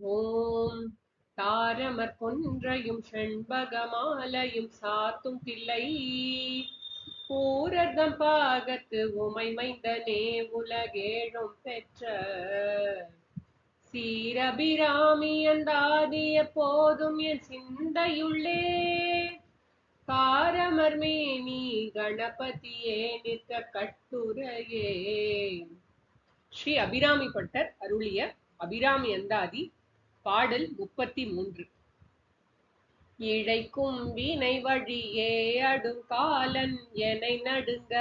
ஓம். தாரமர் கொன்றையும் செண்பகமாலையும் சாத்தும் தில்லை. பூரதம் பாகத்து உமை மைந்தனே உலகேழும் பெற்ற. சீரபிராமி அந்தாதிய போதும் என் சிந்தையுள்ளே. காரமர்மேனி கணபதியே நிற்க கட்டுரையே. ஸ்ரீ அபிராமி பட்டர் அருளிய அபிராமி அந்தாதி பாடல் முப்பத்தி மூன்று. இழைக்கும் வினை வழியே அடும் காலன் எனை நடுங்க.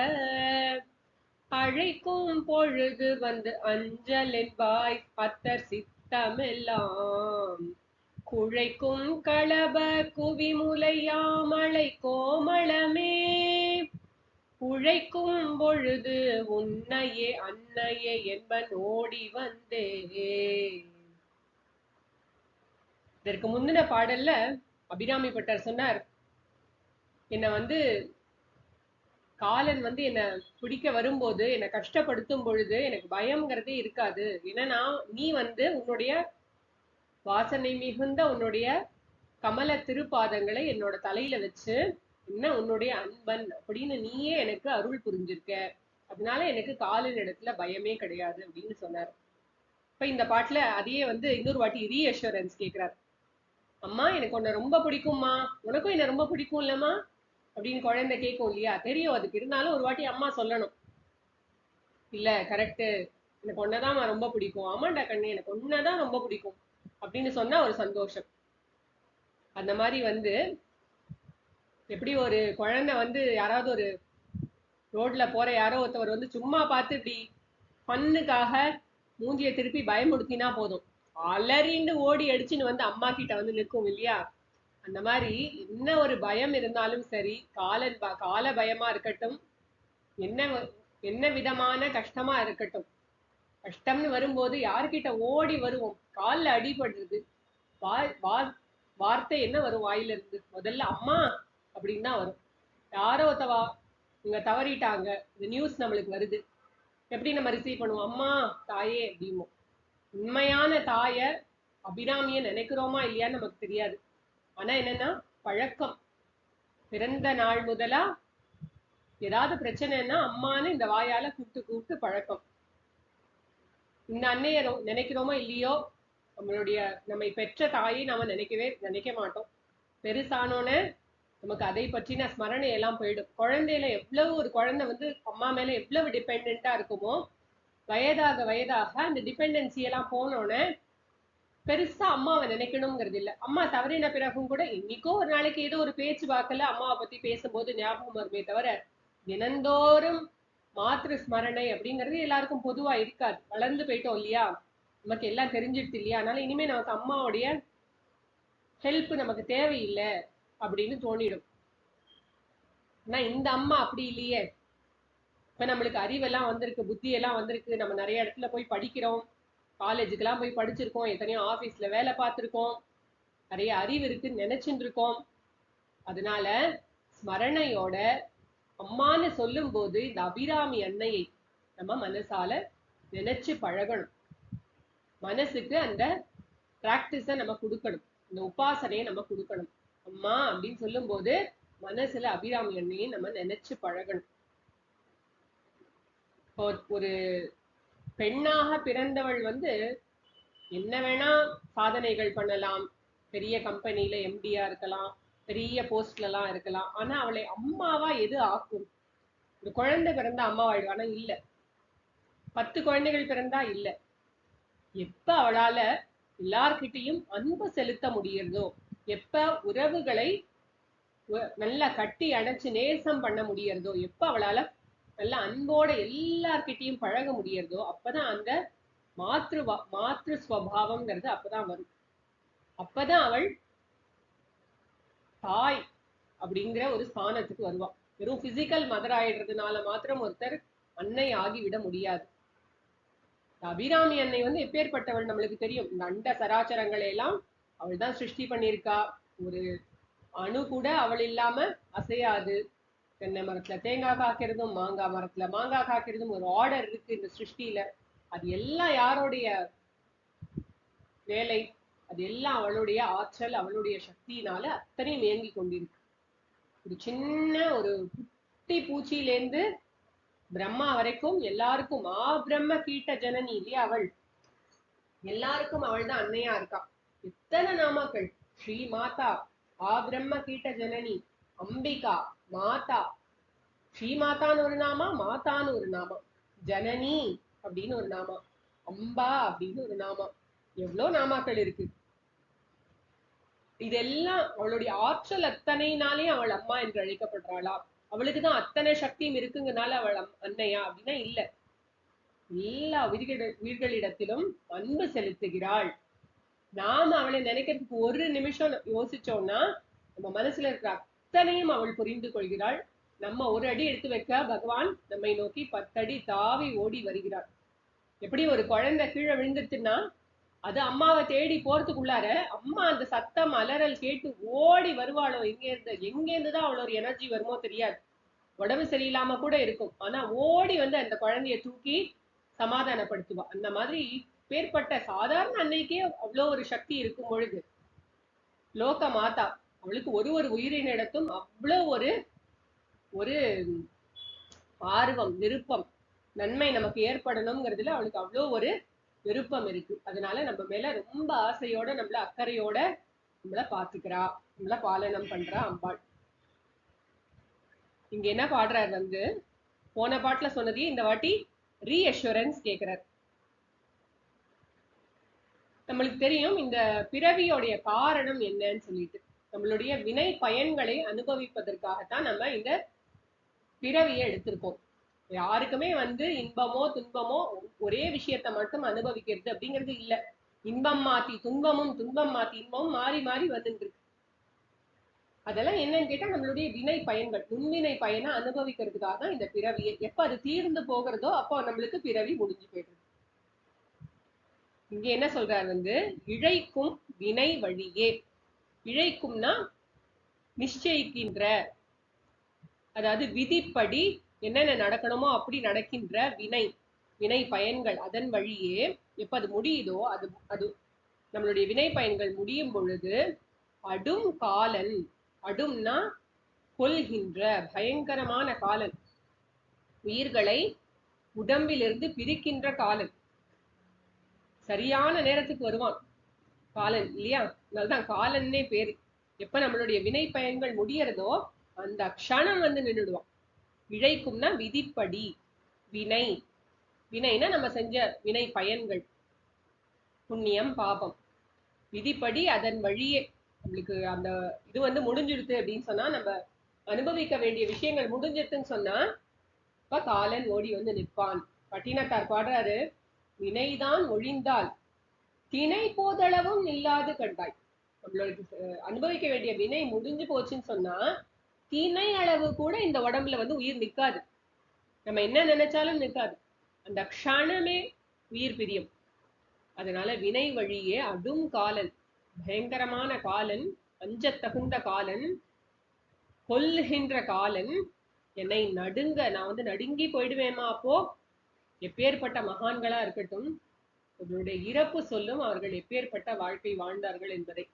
அழைக்கும் பொழுது வந்து அஞ்சல் என்பாய் பத்தர் சித்தமெல்லாம். குழைக்கும் களப குவிமுலையாமலை கோமளமே. உழைக்கும் பொழுது உன்னையே அன்னையே என்பன் ஓடி வந்தே. இதற்கு முந்தின பாடல்ல அபிராமி பட்டர் சொன்னார் என்ன வந்து காலன் வந்து என்ன பிடிக்க வரும்போது என்னை கஷ்டப்படுத்தும் பொழுது எனக்கு பயம்ங்கிறதே இருக்காது. என்னன்னா நீ வந்து உன்னுடைய வாசனை மிகுந்த உன்னுடைய கமல திருப்பாதங்களை என்னோட தலையில வச்சு என்ன உன்னுடைய அன்பன் அப்படின்னு நீயே எனக்கு அருள் புரிஞ்சிருக்க. அதனால எனக்கு காலின் இடத்துல பயமே கிடையாது அப்படின்னு சொன்னார். இப்ப இந்த பாட்டுல அதையே வந்து இன்னொரு வாட்டி ரீஅஷூரன்ஸ் கேட்கிறார் அம்மா எனக்கு உன்னை ரொம்ப பிடிக்கும்மா. உனக்கும் என்ன ரொம்ப பிடிக்கும் இல்லம்மா அப்படின்னு குழந்தை கேட்கும் இல்லையா? தெரியும். அதுக்கு இருந்தாலும் ஒரு வாட்டி அம்மா சொல்லணும். இல்ல கரெக்ட் எனக்கு ஒன்னதான் ரொம்ப பிடிக்கும். ஆமாண்டா கண்ணு எனக்கு ஒன்னதான் ரொம்ப பிடிக்கும். அப்படின்னு சொன்னா ஒரு சந்தோஷம். அந்த மாதிரி வந்து எப்படி ஒரு குழந்தை வந்து யாராவது ஒரு ரோட்ல போற யாரோ ஒருத்தவர் வந்து சும்மா பார்த்து இப்படி பண்ணுக்காக மூஞ்சியை திருப்பி பயமுடுத்தினா போதும். அலறிண்டு ஓடி அடிச்சுன்னு வந்து அம்மா கிட்ட வந்து நிற்கும் இல்லையா? அந்த மாதிரி என்ன ஒரு பயம் இருந்தாலும் சரி கால கால பயமா இருக்கட்டும் என்ன என்ன விதமான கஷ்டமா இருக்கட்டும் கஷ்டம்னு வரும்போது யார்கிட்ட ஓடி வருவோம்? காலில் அடிபடுறது. வா வா வார்த்தை என்ன வரும் வாயில இருந்து முதல்ல அம்மா அப்படின்னு தான் வரும். யாரோ ஒருத்தவா இங்க தவறிட்டாங்க. இந்த நியூஸ் நம்மளுக்கு வருது. எப்படி நம்ம ரிசீவ் பண்ணுவோம்? அம்மா தாயே அப்படிமோ உண்மையான தாய அபிராமிய நினைக்கிறோமா இல்லையான்னு நமக்கு தெரியாது. ஆனா என்னன்னா பழக்கம். பிறந்த நாள் முதலா ஏதாவது பிரச்சனைன்னா அம்மான்னு இந்த வாயால கூப்பிட்டு கூப்பிட்டு பழக்கம். இந்த அன்னையை நினைக்கிறோமோ இல்லையோ? நம்மளுடைய நம்மை பெற்ற தாயை நாம நினைக்கவே நினைக்க மாட்டோம். பெருசானோன்னு நமக்கு அதை பற்றின ஸ்மரணை எல்லாம் போயிடும். குழந்தையில எவ்வளவு ஒரு குழந்தை வந்து அம்மா மேல எவ்வளவு டிபெண்டா இருக்குமோ வயதாக வயதாக அந்த டிபெண்டன்சி எல்லாம் போனோன்னே பெருசா அம்மாவை நினைக்கணுங்கிறது இல்ல. அம்மா தவறின பிறகும் கூட இன்னைக்கோ ஒரு நாளைக்கு ஏதோ ஒரு பேச்சு வாக்கல அம்மாவை பத்தி பேசும்போது ஞாபகம் வருமே தவிர தினந்தோறும் மாத்திரு ஸ்மரணை அப்படிங்கிறது எல்லாருக்கும் பொதுவா இருக்காது. வளர்ந்து போயிட்டோம் இல்லையா? நமக்கு எல்லாம் தெரிஞ்சிடுது இல்லையா? அதனால இனிமே நமக்கு அம்மாவுடைய ஹெல்ப் நமக்கு தேவையில்லை அப்படின்னு தோணிடும். ஆனா இந்த அம்மா அப்படி இல்லையே. இப்ப நம்மளுக்கு அறிவெல்லாம் வந்திருக்கு புத்தியெல்லாம் வந்திருக்கு. நம்ம நிறைய இடத்துல போய் படிக்கிறோம். காலேஜுக்கெல்லாம் போய் படிச்சிருக்கோம். எத்தனையோ ஆபீஸ்ல வேலை பார்த்துருக்கோம். நிறைய அறிவு இருக்குன்னு நினைச்சுட்டு இருக்கோம் அதனால ஸ்மரணையோட அம்மான்னு சொல்லும் போது இந்த அபிராமி அன்னையை நம்ம மனசால நினைச்சு பழகணும். மனசுக்கு அந்த பிராக்டிஸ நம்ம கொடுக்கணும். இந்த உபாசனையை நம்ம கொடுக்கணும். அம்மா அப்படின்னு சொல்லும் போது மனசுல அபிராமி அன்னையை நம்ம நினைச்சு பழகணும். ஒரு பெண்ணாக பிறந்தவள் வந்து என்ன வேணா சாதனைகள் பண்ணலாம். பெரிய கம்பெனில எம்டியா இருக்கலாம். பெரிய போஸ்ட்ல எல்லாம் இருக்கலாம். ஆனா அவளை அம்மாவா எது ஆக்கும்? ஒரு குழந்தை பிறந்தா அம்மாவாயிடும் ஆனா இல்ல. பத்து குழந்தைகள் பிறந்தா இல்ல. எப்ப அவளால எல்லார்கிட்டையும் அன்பு செலுத்த முடியறதோ எப்ப உறவுகளை நல்லா கட்டி அணைச்சு நேசம் பண்ண முடியறதோ எப்ப அவளால நல்ல அன்போட எல்லார்கிட்டையும் பழக முடியறதோ அப்பதான் அந்த மாத்ரு மாத்ரு ஸ்வபாவம்ங்கிறது அப்பதான் வரும். அப்பதான் அவள் தாய் அப்படிங்கிற ஒரு ஸ்தானத்துக்கு வருவான் வெறும் பிசிக்கல் மதர் ஆயிடுறதுனால மாத்திரம் ஒருத்தர் அன்னை ஆகிவிட முடியாது. அபிராமி அன்னை வந்து எப்பேற்பட்டவள் நம்மளுக்கு தெரியும். இந்த அண்ட சராச்சரங்களை எல்லாம் அவள் தான் சிருஷ்டி பண்ணியிருக்கா. ஒரு அணு கூட அவள் இல்லாம அசையாது. தென்னை மரத்துல தேங்காய் காக்கிறதும் மாங்காய் மரத்துல மாங்காய் காக்கிறதும் ஒரு ஆர்டர் இருக்கு இந்த சிருஷ்டியில. அது எல்லாம் யாருடைய வேலை? அது எல்லாம் அவளுடைய ஆற்றல் அவளுடைய சக்தியினால அத்தனையும் இயங்கி கொண்டிருக்கு. ஒரு சின்ன ஒரு குட்டி பூச்சியிலேருந்து பிரம்மா வரைக்கும் எல்லாருக்கும் மா பிரம்ம கீட்ட ஜனனி இல்லையா அவள்? எல்லாருக்கும் அவள் தான் அன்னையா இருக்கா. எத்தனை நாமாக்கள் ஸ்ரீ மாதா ஆ பிரம்ம கீட்ட ஜனனி அம்பிகா மாதா. ஸ்ரீ மாதான்னு ஒரு நாமா மாதான்னு ஒரு நாமா. ஜனனி அப்படின்னு ஒரு நாமா. அம்பா அப்படின்னு ஒரு நாமா. எவ்வளோ நாமாக்கள் இருக்கு. இதெல்லாம் அவளுடைய ஆற்றல் அத்தனைனாலே அவள் அம்மா என்று அழைக்கப்படுறாளா? அவளுக்கு தான் அத்தனை சக்தியும் இருக்குங்கனால அவள் அன்னையா அப்படின்னா இல்ல. எல்லா உயிர்களிட உயிர்களிடத்திலும் அன்பு செலுத்துகிறாள். நாம அவளை நினைக்கிறதுக்கு ஒரு நிமிஷம் யோசிச்சோம்னா நம்ம மனசுல இருக்கிற அத்தனையும் அவள் புரிந்து கொள்கிறாள். நம்ம ஒரு அடி எடுத்து வைக்க பகவான் நம்மை நோக்கி பத்தடி தாவி ஓடி வருகிறார். எப்படி ஒரு குழந்தை கீழே விழுந்துருச்சுன்னா அது அம்மாவை தேடி போறதுக்குள்ளார அம்மா அந்த சத்தம் அலறல் கேட்டு ஓடி வருவாளோ எங்க இருந்து எங்க இருந்துதான் அவளோட எனர்ஜி வருமோ தெரியாது. உடம்பு சரியில்லாம கூட இருக்கும். ஆனா ஓடி வந்து அந்த குழந்தைய தூக்கி சமாதானப்படுத்துவா. அந்த மாதிரி பேர்பட்ட சாதாரண அன்னைக்கே அவ்வளோ ஒரு சக்தி இருக்கும் பொழுது. லோக மாதா அவளுக்கு ஒரு ஒரு உயிரினிடத்தும் அவ்வளோ ஒரு ஒரு ஆர்வம் விருப்பம் நன்மை நமக்கு ஏற்படணுங்கிறதுல அவளுக்கு அவ்வளோ ஒரு விருப்பம் இருக்கு. அதனால நம்ம மேல ரொம்ப ஆசையோட நம்மள அக்கறையோட நம்மள பாத்துக்கிறா நம்மள பாலனம் பண்றா அம்பாள். இங்க என்ன பாடுறார் வந்து போன பாட்டுல சொன்னதையே இந்த வாட்டி ரீஅஷூரன்ஸ் கேட்கிறார் நம்மளுக்கு தெரியும் இந்த பிறவியோடைய காரணம் என்னன்னு சொல்லிட்டு. நம்மளுடைய வினை பயன்களை அனுபவிப்பதற்காகத்தான் நம்ம இந்த பிறவியை எடுத்திருக்கோம். யாருக்குமே வந்து இன்பமோ துன்பமோ ஒரே விஷயத்த மட்டும் அனுபவிக்கிறது அப்படிங்கிறது இல்ல. இன்பம் மாத்தி துன்பமும் துன்பம் மாத்தி இன்பமும் மாறி மாறி வந்துட்டு இருக்கு அதெல்லாம் என்னன்னு கேட்டா நம்மளுடைய வினை பயன்கள் முன்வினை பயனை அனுபவிக்கிறதுக்காக தான் இந்த பிறவியை. எப்ப அது தீர்ந்து போகிறதோ அப்போ நம்மளுக்கு பிறவி முடிஞ்சு போயிடுது. இங்க என்ன சொல்றாரு வந்து இழைக்கும் வினை வழியே. இழைக்கும்னா நிச்சயிக்கின்ற அதாவது விதிப்படி என்னென்ன நடக்கணுமோ அப்படி நடக்கின்ற வினை வினை பயன்கள் அதன் வழியே எப்ப அது முடியுதோ அது அது நம்மளுடைய வினை பயன்கள் முடியும் பொழுது அடும் காலன் அடும்னா கொல்கின்ற பயங்கரமான காலன். உயிர்களை உடம்பிலிருந்து பிரிக்கின்ற காலன். சரியான நேரத்துக்கு வருவான். காலன் இல்லையா? அதனாலதான் காலன்னே பேரு. எப்ப நம்மளுடைய வினை பயன்கள் முடியறதோ அந்த க்ஷணம் வந்து நின்றுடுவான் இழைக்கும்னா விதிப்படி வினை. வினைனா நம்ம செஞ்ச வினை பயன்கள். புண்ணியம் பாபம். விதிப்படி அதன் வழியே நம்மளுக்கு அந்த இது வந்து முடிஞ்சிடுது அப்படின்னு சொன்னா நம்ம அனுபவிக்க வேண்டிய விஷயங்கள் முடிஞ்சிடுதுன்னு சொன்னா இப்ப காலன் ஓடி வந்து நிற்பான். பட்டினத்தார் பாடுறாரு வினைதான் ஒழிந்தால் திணை போதளவும் நில்லாது கண்டாய். நம்மளுக்கு அனுபவிக்க வேண்டிய வினை முடிஞ்சு போச்சுன்னு சொன்னா திணை அளவு கூட இந்த உடம்புல வந்து உயிர் நிக்காது. நம்ம என்ன நினைச்சாலும் நிக்காது. அந்த க்ஷணமே உயிர் பிரியும். அதனால வினை வழியே அடும் காலன். பயங்கரமான காலன் அஞ்ச தகுந்த காலன் கொல்லுகின்ற காலன். என்னை நடுங்க நான் வந்து நடுங்கி போயிடுவேமா அப்போ? எப்பேற்பட்ட மகான்களா இருக்கட்டும் இவருடைய இறப்பு சொல்லும் அவர்கள் எப்பேற்பட்ட வாழ்க்கை வாழ்ந்தார்கள் என்பதை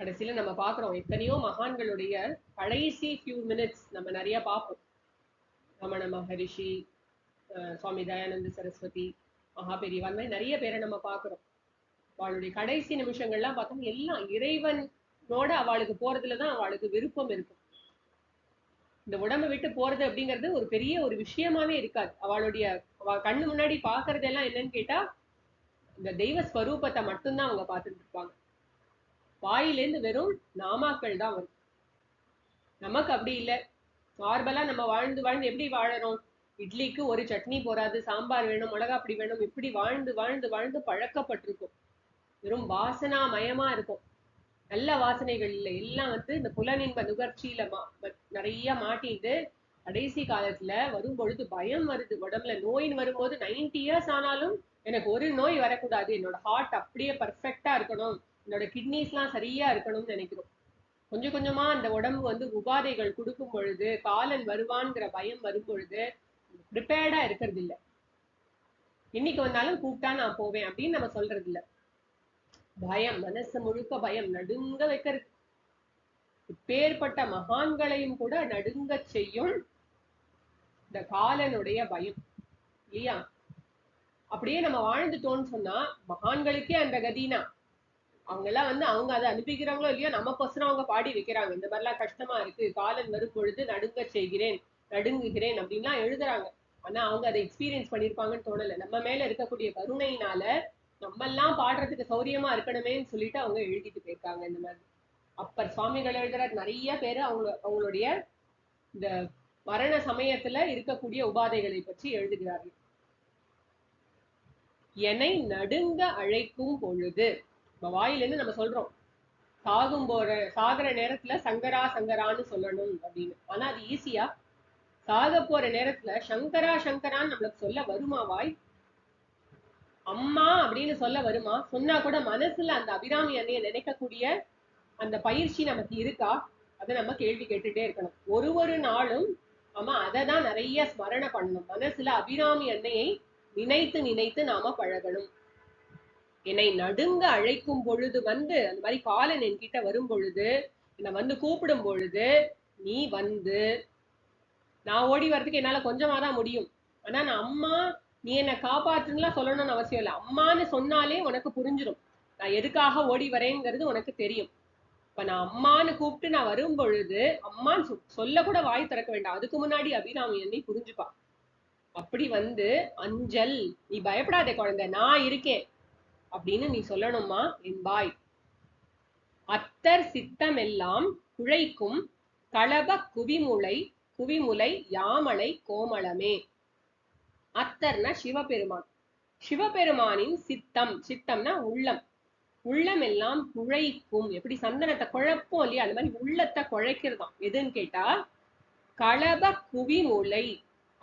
கடைசியில நம்ம பாக்குறோம் எத்தனையோ மகான்களுடைய கடைசி ஃபியூ மினிட்ஸ் நம்ம நிறைய பார்ப்போம். ரமண மகரிஷி சுவாமி தயானந்த சரஸ்வதி மகாபெரிவா அந்த மாதிரி நிறைய பேரை நம்ம பாக்குறோம் அவளுடைய கடைசி நிமிஷங்கள்லாம் பார்த்தோம் எல்லாம் இறைவனோட அவளுக்கு போறதுலதான் அவளுக்கு விருப்பம் இருக்கும். இந்த உடம்பை விட்டு போறது அப்படிங்கிறது ஒரு பெரிய ஒரு விஷயமாவே இருக்காது. அவளுடைய கண்ணு முன்னாடி பாக்குறதெல்லாம் என்னன்னு கேட்டா இந்த தெய்வ ஸ்வரூபத்தை மட்டும்தான் அவங்க பார்த்துட்டு இருப்பாங்க. வாயிலேருந்து வெறும் நாமாக்கள் தான் வரும். நமக்கு அப்படி இல்லை. நார்மலா நம்ம வாழ்ந்து வாழ்ந்து எப்படி வாழறோம்? இட்லிக்கு ஒரு சட்னி போறாது சாம்பார் வேணும் மிளகாப்பொடி வேணும் இப்படி வாழ்ந்து வாழ்ந்து வாழ்ந்து பழக்கப்பட்டிருக்கும். வெறும் வாசனா மயமா இருக்கும். நல்ல வாசனைகள் இல்லை. எல்லாம் வந்து இந்த புலனின்ப நுகர்ச்சியில மா நிறைய மாட்டிட்டு கடைசி காலத்துல வரும் பொழுது பயம் வருது உடம்புல நோயின்னு வரும்போது 90 இயர்ஸ் ஆனாலும் எனக்கு ஒரு நோய் வரக்கூடாது. என்னோட ஹார்ட் அப்படியே பர்ஃபெக்டா இருக்கணும். என்னோட கிட்னிஸ்லாம் சரியா இருக்கணும்னு நினைக்கிறோம். கொஞ்சம் கொஞ்சமா அந்த உடம்பு வந்து உபாதைகள் கொடுக்கும் பொழுது காலன் வருவான்ங்கிற பயம் வரும் பொழுது ப்ரிப்பேர்டா இருக்கிறது இல்ல இன்னைக்கு வந்தாலும் கூப்பிட்டா நான் போவேன் அப்படின்னு நம்ம சொல்றது இல்ல பயம் மனசு முழுக்க பயம் நடுங்க வைக்கிறது. இப்பேற்பட்ட மகான்களையும் கூட நடுங்க செய்யும் இந்த காலனுடைய பயம். இல்லையா? அப்படியே நம்ம வாழ்ந்துட்டோம்னு சொன்னா மகான்களுக்கே அந்த கதினா. அவங்க எல்லாம் வந்து அவங்க அதை அனுப்பிக்கிறாங்களோ இல்லையோ நமக்கொசரம் அவங்க பாடி வைக்கிறாங்க. இந்த மாதிரிலாம் கஷ்டமா இருக்கு. காலன் வரும் பொழுது நடுங்க செய்கிறேன் நடுங்குகிறேன் அப்படின்லாம் எழுதுறாங்க. ஆனா அவங்க அதை எக்ஸ்பீரியன்ஸ் பண்ணிருப்பாங்கன்னு தோணல. நம்ம மேல இருக்கக்கூடிய கருணையினால நம்ம எல்லாம் பாடுறதுக்கு சௌரியமா இருக்கணுமேன்னு சொல்லிட்டு அவங்க எழுதிட்டு போயிருக்காங்க இந்த மாதிரி. அப்பர் சுவாமிகள் எழுதுற நிறைய பேரு அவங்க அவங்களுடைய இந்த மரண சமயத்துல இருக்கக்கூடிய உபாதைகளை பற்றி எழுதுகிறார்கள். என்னை நடுங்க அழைக்கும் பொழுது நம்ம வாயிலிருந்து நம்ம சொல்றோம் சாகும் போற சாகிற நேரத்துல சங்கரா சங்கரான்னு சொல்லணும் அப்படின்னு. ஆனா அது ஈஸியா சாக போற நேரத்துல சங்கரா சங்கரான்னு நம்மளுக்கு சொல்ல வருமா வாய்? அம்மா அப்படின்னு சொல்ல வருமா? சொன்னா கூட மனசுல அந்த அபிராமி அன்னைய நினைக்கக்கூடிய அந்த பயிற்சி நமக்கு இருக்கா? அதை நம்ம கேள்வி கேட்டுட்டே இருக்கணும். ஒரு ஒரு நாளும் ஆமா அதை தான் நிறைய ஸ்மரண பண்ணணும் மனசுல அபிராமி அன்னையை நினைத்து நினைத்து நாம பழகணும். என்னை நடுங்க அழைக்கும் பொழுது வந்து அந்த மாதிரி காலன் என்கிட்ட வரும் பொழுது என்னை வந்து கூப்பிடும் பொழுது நீ வந்து. நான் ஓடி வர்றதுக்கு என்னால கொஞ்சமா தான் முடியும். ஆனா நான் அம்மா நீ என்னை காப்பாற்றுலாம் சொல்லணும்னு அவசியம் இல்லை. அம்மான்னு சொன்னாலே உனக்கு புரிஞ்சிடும் நான் எதுக்காக ஓடி வரேங்கிறது உனக்கு தெரியும். இப்ப நான் அம்மான்னு கூப்பிட்டு நான் வரும் பொழுது அம்மான்னு சொல்ல கூட வாய் திறக்க வேண்டாம். அதுக்கு முன்னாடி அபிராமி என்னை புரிஞ்சுப்பா. அப்படி வந்து அஞ்சல் நீ பயப்படாதே குழந்தை நான் இருக்கேன் அப்படின்னு நீ சொல்லணுமா? என்பாய் அத்தர் சித்தம் எல்லாம் குழைக்கும் களப குவிமுலை குவிமுலை யாமலை கோமளமே. அத்தர்னா சிவபெருமான். சிவபெருமானின் சித்தம். சித்தம்னா உள்ளம். உள்ளம் எல்லாம் குழைக்கும். எப்படி? சந்தனத்தை குழப்போம் இல்லையா? அந்த மாதிரி உள்ளத்தை குழைக்கிறதாம். எதுன்னு கேட்டா களப குவிமூலை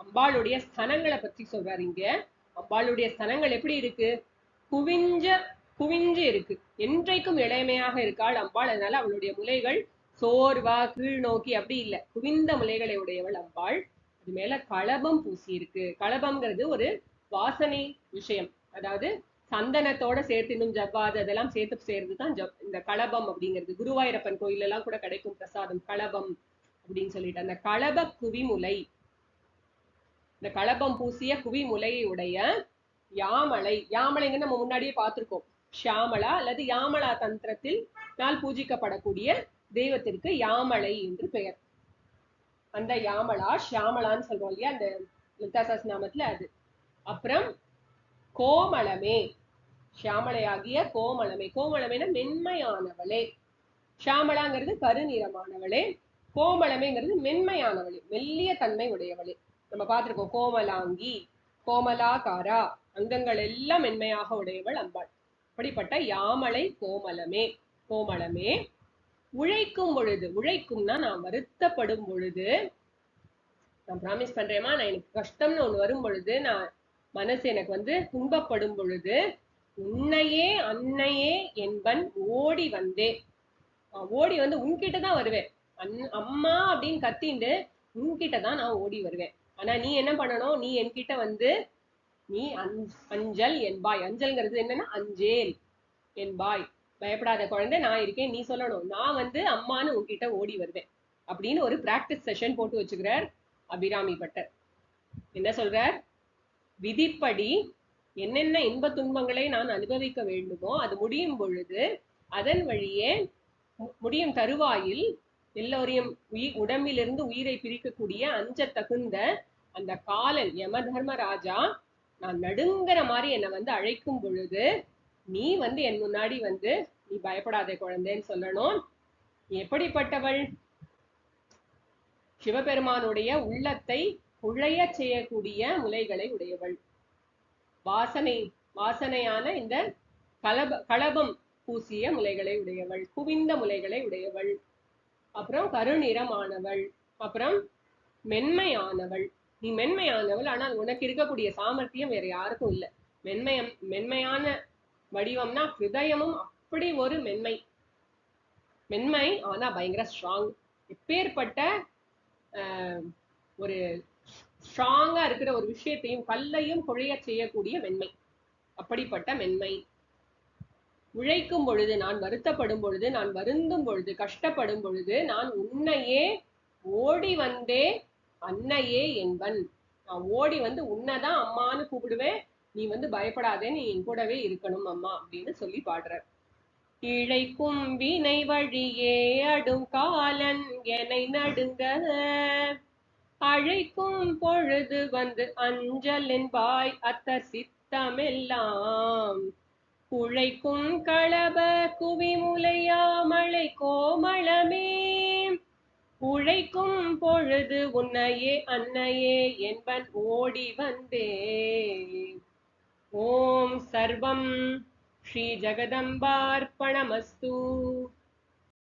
அம்பாளுடைய ஸ்தனங்களை பத்தி சொல்றாரு இங்க. அம்பாளுடைய ஸ்தனங்கள் எப்படி இருக்கு? குவிஞ்ச குவிஞ்சு இருக்கு. என்றைக்கும் இளமையாக இருக்காள் அம்பாள். அதனால அவளுடைய முலைகள் சோர்வா கீழ் நோக்கி அப்படி இல்லை. குவிந்த முலைகளை உடையவள் அம்பாள். அது மேல களபம் பூசி இருக்கு களபம்ங்கிறது ஒரு வாசனை விஷயம். அதாவது சந்தனத்தோட சேர்த்து இன்னும் ஜவ்வாது அதெல்லாம் சேர்த்து சேர்ந்து தான் ஜப் இந்த களபம் அப்படிங்கிறது. குருவாயூரப்பன் கோயில் எல்லாம் கூட கிடைக்கும் பிரசாதம் களபம் அப்படின்னு சொல்லிட்டு. அந்த களப குவிமுலை இந்த களபம் பூசிய குவிமுலையை உடைய யாமலை யாமலைங்க நம்ம முன்னாடியே பார்த்திருக்கோம். ஷியாமலா அல்லது யாமலா தந்திரத்தில் நாள் பூஜிக்கப்படக்கூடிய தெய்வத்திற்கு யாமலை என்று பெயர். அந்த யாமலா ஷியாமலான்னு சொல்றோம் இல்லையா? அந்த லலிதா நாமத்துல அது. அப்புறம் கோமளமே. ஷியாமளையாகிய கோமளமே. கோமளமேனா மென்மையானவளே. ஷியாமளாங்கிறது கருநிறமானவளே. கோமளமேங்கிறது மென்மையானவளே. மெல்லிய தன்மை உடையவளே. நம்ம பார்த்திருக்கோம் கோமலாங்கி கோமலாகாரா அங்கங்கள் எல்லாம் மென்மையாக உடையவள் அம்பாள். அப்படிப்பட்ட யாமலை கோமலமே கோமளமே உழைக்கும் பொழுது உழைக்கும்னா நான் வருத்தப்படும் பொழுது நான் ப்ராமிஸ் பண்றேமா நான் எனக்கு கஷ்டம்னு ஒண்ணு வரும் பொழுது நான் மனசு எனக்கு வந்து துன்பப்படும் பொழுது உன்னையே அன்னையே என்பன் ஓடி வந்தேன் ஓடி வந்து உன்கிட்ட தான் வருவேன். அன் அம்மா அப்படின்னு கத்திண்டு உன்கிட்ட தான் நான் ஓடி வருவேன். ஆனா நீ என்ன பண்ணணும்? நீ என்கிட்ட வந்து நீ அஞ்சல் என்பாய். அஞ்சல்ங்கிறது என்னன்னா அஞ்சேல் என்பாய். பயப்படாத குழந்தை நான் இருக்கேன் நீ சொல்லணும். நான் வந்து அம்மான்னு உன்கிட்ட ஓடி வருவேன். அப்படின்னு ஒரு பிராக்டிஸ் செஷன் போட்டு வச்சுக்கிறார் அபிராமி பட்டர். என்ன சொல்றார்? விதிப்படி என்னென்ன இன்ப துன்பங்களை நான் அனுபவிக்க வேண்டுமோ அது முடியும் பொழுது அதன் வழியே முடியும் தருவாயில் எல்லோரையும் உயிர் உடம்பிலிருந்து உயிரை பிரிக்கக்கூடிய அஞ்ச தகுந்த அந்த காலன் யம தர்மராஜா நான் நடுங்கிற மாதிரி என்னை வந்து அழைக்கும் பொழுது நீ வந்து என் முன்னாடி வந்து நீ பயப்படாதே குழந்தைன்னு சொல்லணும். எப்படிப்பட்டவள்? சிவபெருமானுடைய உள்ளத்தை குழைய செய்யக்கூடிய முலைகளை உடையவள். வாசனை வாசனையான இந்த கலப கலபம் பூசிய முலைகளை உடையவள். குவிந்த முலைகளை உடையவள். அப்புறம் கருநிறமானவள். அப்புறம் மென்மையானவள். நீ மென்மையானவள் ஆனால் உனக்கு இருக்கக்கூடிய சாமர்த்தியம் வேற யாருக்கும் இல்லை. மென்மையம் மென்மையான வடிவம்னா ஹிருதயமும் அப்படி ஒரு மென்மை. மென்மை ஆனா பயங்கர ஸ்ட்ராங் எப்பேற்பட்ட ஆஹ், ஒரு ஸ்ட்ராங்கா இருக்கிற ஒரு விஷயத்தையும் கல்லையும் குழைய செய்யக்கூடிய மென்மை. அப்படிப்பட்ட மென்மை. உழைக்கும் பொழுது நான் வருத்தப்படும் பொழுது நான் வருந்தும் பொழுது கஷ்டப்படும் பொழுது நான் உன்னையே ஓடி வந்தே அன்னையே என்பன். நான் ஓடி வந்து உன்னைதான் அம்மான்னு கூப்பிடுவேன். நீ வந்து பயப்படாதே நீ என் கூடவே இருக்கணும் அம்மா அப்படின்னு சொல்லி பாடுற இழைக்கும் வினை வழியே அடும் காலன் என்னை நடுங்க. அழைக்கும் பொழுது வந்து அஞ்சல் என்பாய் அத்தர் சித்தமெல்லாம் குழைக்கும் களப குவிமுலையாமலை கோமளமே. உழைக்கும் பொழுது உன்னையே அன்னையே என்பன் ஓடி வந்தே. ஓம் சர்வம் ஸ்ரீ ஜகதம்பார்ப்பணமஸ்து